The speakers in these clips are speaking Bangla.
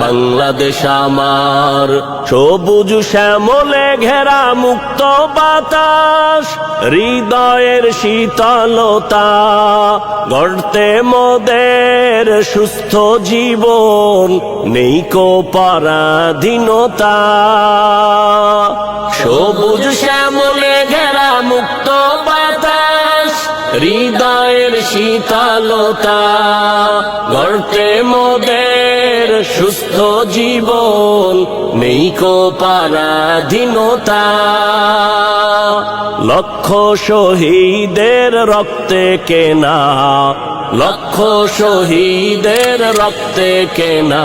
বাংলাদেশ আমার। সবুজ শ্যামলে ঘেরা মুক্ত বাতাস, হৃদয়ের শীতলতা, গড়তে মোদের সুস্থ জীবন, নেই কো পরাধীনতা। সবুজ শ্যামলে ঘেরা মুক্ত বাতাস, হৃদয়ের শীতলতা, গড়তে মোদের সুস্থ জীবন নেই কো পারাধীনতা। লক্ষ শহীদের রক্তে কেনা লক্ষ শহীদের রক্তে কেনা।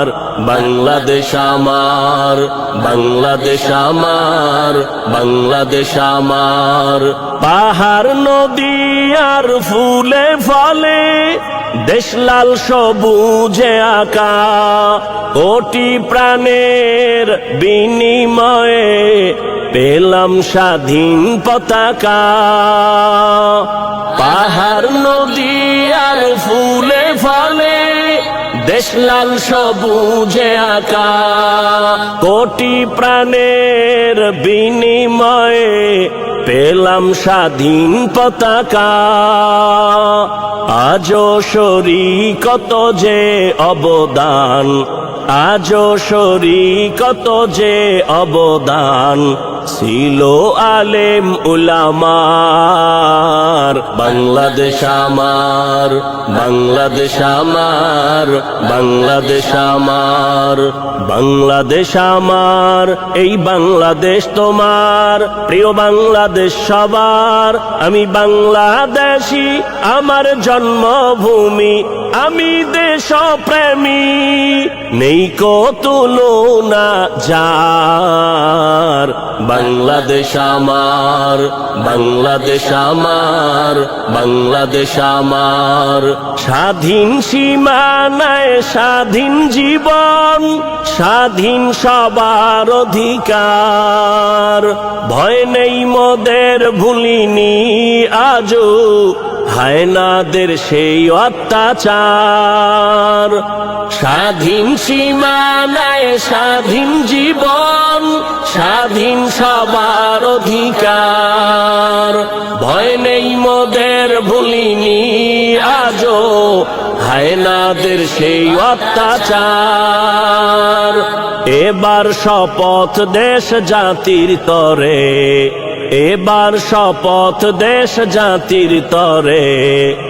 যার বাংলাদেশ আমার বাংলাদেশ আমার বাংলাদেশ আমার। পাহাড়, নদী আর ফুলে ফলে, দেশলাল সবুজে আঁকা, কোটি প্রাণের বিনিময়ে পেলাম স্বাধীন পতাকা। পাহাড়, নদী আর ফুলে ফলে দেশলাল সবুজে আঁকা। কোটি প্রাণের বিনিময়ে পেলাম স্বাধীন পতাকা। আজও সরি কত যে অবদান, আজও সরি কত যে অবদান। ছিল আলেম উলামার। বাংলাদেশ আমার বাংলাদেশ আমার বাংলাদেশ আমার বাংলাদেশ আমার, এই বাংলাদেশ তোমার। প্রিয় বাংলাদেশ সবার, আমি বাংলাদেশি, আমার জন্মভূমি, আমি দেশপ্রেমী। নেই তুলনা যার। বাংলাদেশ আমার বাংলাদেশ আমার বাংলাদেশ আমার। স্বাধীন সীমানায় স্বাধীন জীবন, স্বাধীন সবার অধিকার। ভয় নেই মোদের ভুলিনি আজও, হায়নাদের সেই অত্যাচার। স্বাধীন সীমানায় স্বাধীন জীবন, স্বাধীন সবার অধিকার। ভয় নেই মোদের ভুলিনি আজও, হায়নাদের সেই অত্যাচার। এবার শপথ দেশ জাতির তরে, এবার শপথ দেশ জাতির তরে।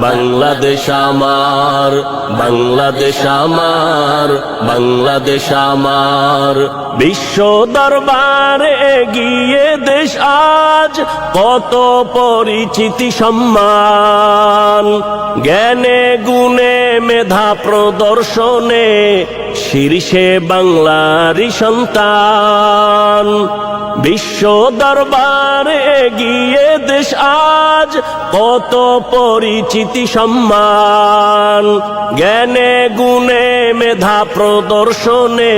বাংলাদেশ আমার বাংলাদেশ আমার বাংলাদেশ আমার। বিশ্ব দরবারে গিয়ে দেশ আজ কত পরিচিতি সম্মান। জ্ঞানে গুণে মেধা প্রদর্শনে শীর্ষে বাংলারই সন্তান। বিশ্ব দরবারে গিয়ে দেশ আজ কত পরিচিতি সম্মান। জ্ঞানে গুণে মেধা প্রদর্শনে